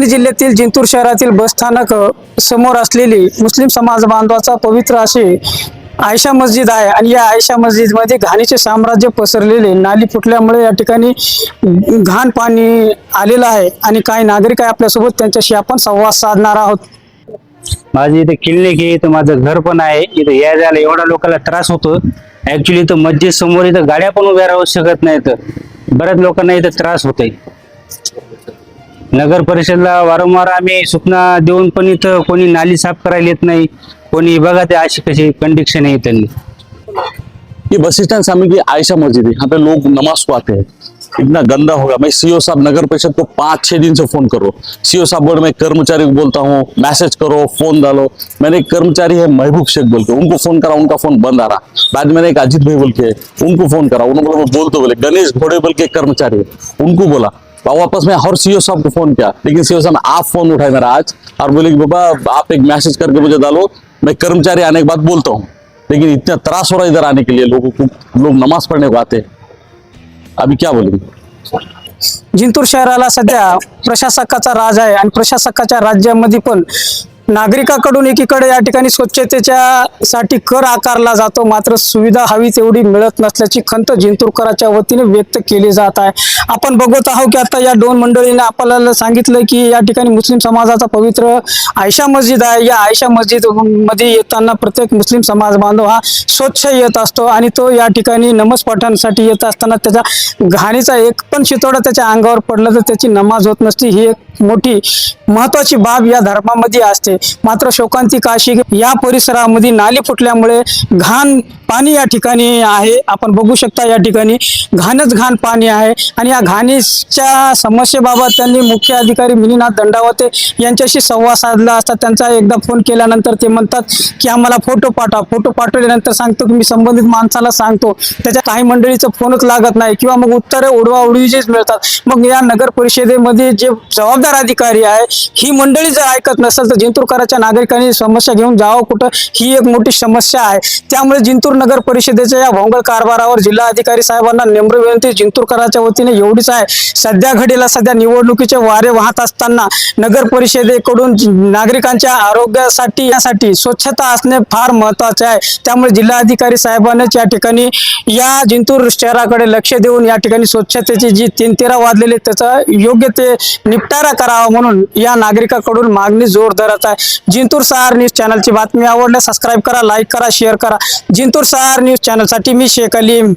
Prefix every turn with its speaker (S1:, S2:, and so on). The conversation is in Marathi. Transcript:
S1: परभणी जिल्ह्यातील जिंतूर शहरातील बसस्थानक स्थानक समोर असलेली मुस्लिम समाज बांधवाचा पवित्र असे आयशा मस्जिद आहे. आणि या आयशा मस्जिदमध्ये घाणीचे साम्राज्य पसरलेले नाली फुटल्यामुळे या ठिकाणी घाण पाणी आलेलं आहे. आणि काही नागरिक आहे आपल्यासोबत त्यांच्याशी आपण संवाद साधणार आहोत.
S2: माझी इथे क्लिनिक आहे इथं माझं घर पण आहे. इथं या जायला एवढा लोकांना त्रास होतो. ऍक्च्युली इथं मस्जिद समोर इथं गाड्या पण उभ्या राहू शकत नाहीत. बऱ्याच लोकांना इथं त्रास होतोय. नगर परिषदला वारंवार आम्ही सूचना देऊन पण इथं कोणी नाली साफ़ करायला येत नाही. कोणी बघा ते अशी कशी कंडिशन आहे त्यांनी.
S3: ये बस स्टैंड सामने की आयशा मस्जिद. है यहाँ पे लोग नमाज़ को आते हैं इतना गंदा होगा. मैं सीओ साहब नगर परिषद को पाँच, छह दिन से फ़ोन करो. सीओ साहब बोल, मैं कर्मचारी को बोलता हूँ मैसेज करो फ़ोन डालो. मैंने एक कर्मचारी है, महबूब शेख बोल के. उनको फ़ोन करा, उनका फ़ोन बंद आ रहा. बाद मैंने एक अजीत भाई बोल के, उनको फ़ोन करा. उन्होंने बोला बोलते बोले गणेश घोड़े बोल के कर्मचारी उनको बोला वापस में हर सीओ साहब को फोन किया लेकिन सीओ साहब आप फोन उठाए मेरा आज. और बोले कि बाबा आप एक मैसेज करके मुझे डालो. मैं कर्मचारी आने के बाद बोलता हूँ. लेकिन इतना त्रास हो रहा है इधर आने के लिए. लोगों को लोग नमाज पढ़ने को आते हैं. अभी क्या बोलेंगे?
S1: जिंतूर शहराला सध्या प्रशासकाचा राज आहे आणि प्रशासकाच्या राज्यामध्ये पण नागरिकाकडून एकीकडे या ठिकाणी स्वच्छतेच्या साठी कर आकारला जातो. मात्र सुविधा हवी तेवढी मिळत नसल्याची खंत जिंतूरकराच्या वतीने व्यक्त केली जात आहे. आपण बघत आहोत की आता या दोन मंडळीने आपल्याला सांगितलं की या ठिकाणी मुस्लिम समाजाचा पवित्र आयशा मस्जिद आहे. या आयशा मस्जिदमध्ये येताना प्रत्येक मुस्लिम समाज बांधव हा स्वच्छ येत असतो आणि तो या ठिकाणी नमाज पठणसाठी येत असताना त्याच्या घाणीचा एक पण शितोडा त्याच्या अंगावर पडला तर त्याची नमाज होत नसती. ही एक मोठी महत्वाची बाब या धर्मामध्ये असते. मात्र शोकांतिका अशी या परिसरामध्ये नाली फुटल्यामुळे घाण पाणी या ठिकाणी आहे. आपण बघू शकता या ठिकाणी घाणच घाण पाणी आहे. आणि या घाणीच्या समस्येबाबत त्यांनी मुख्य अधिकारी मिनीनाथ दंडावते यांच्याशी संवाद साधला असता त्यांचा एकदा फोन केल्यानंतर ते म्हणतात की आम्हाला फोटो पाठवा. फोटो पाठवल्यानंतर सांगतो की मी संबंधित माणसाला सांगतो. त्याच्या काही मंडळीचा फोनच लागत नाही किंवा मग उत्तरे उडवा उडवीचेच मिळतात. मग या नगर परिषदेमध्ये जे जबाबदार अधिकारी आहे ही मंडळी जर ऐकत नसेल तर जिंतूरकराच्या नागरिकांनी समस्या घेऊन जावं कुठं? ही एक मोठी समस्या आहे. त्यामुळे जिंतूर नगर परिषदेच्या या भोंगळ कारभारावर जिल्हा अधिकारी साहेबांना नम्र विनंती जिंतूरकरांच्या वतीने एवढीच आहे. सध्या घडीला सध्या निवडणुकीचे वारे वाहत असताना नगर परिषदेकडून नागरिकांच्या आरोग्यासाठी यासाठी स्वच्छता असणे फार महत्त्वाचे आहे. त्यामुळे जिल्हाधिकारी साहेबांनीच या ठिकाणी या जिंतूर शहराकडे लक्ष देऊन या ठिकाणी स्वच्छतेची जी तीन तेरा वाजलेली त्याचा योग्य ते निपटारा करावा म्हणून या नागरिकाकडून मागणी जोर धरत आहे. जिंतूर सहार न्यूज चॅनलची बातमी आवडल्यास सबस्क्राईब करा लाईक करा शेअर करा. जिंतूर सहार न्यूज चॅनलसाठी मी शेख अलीम.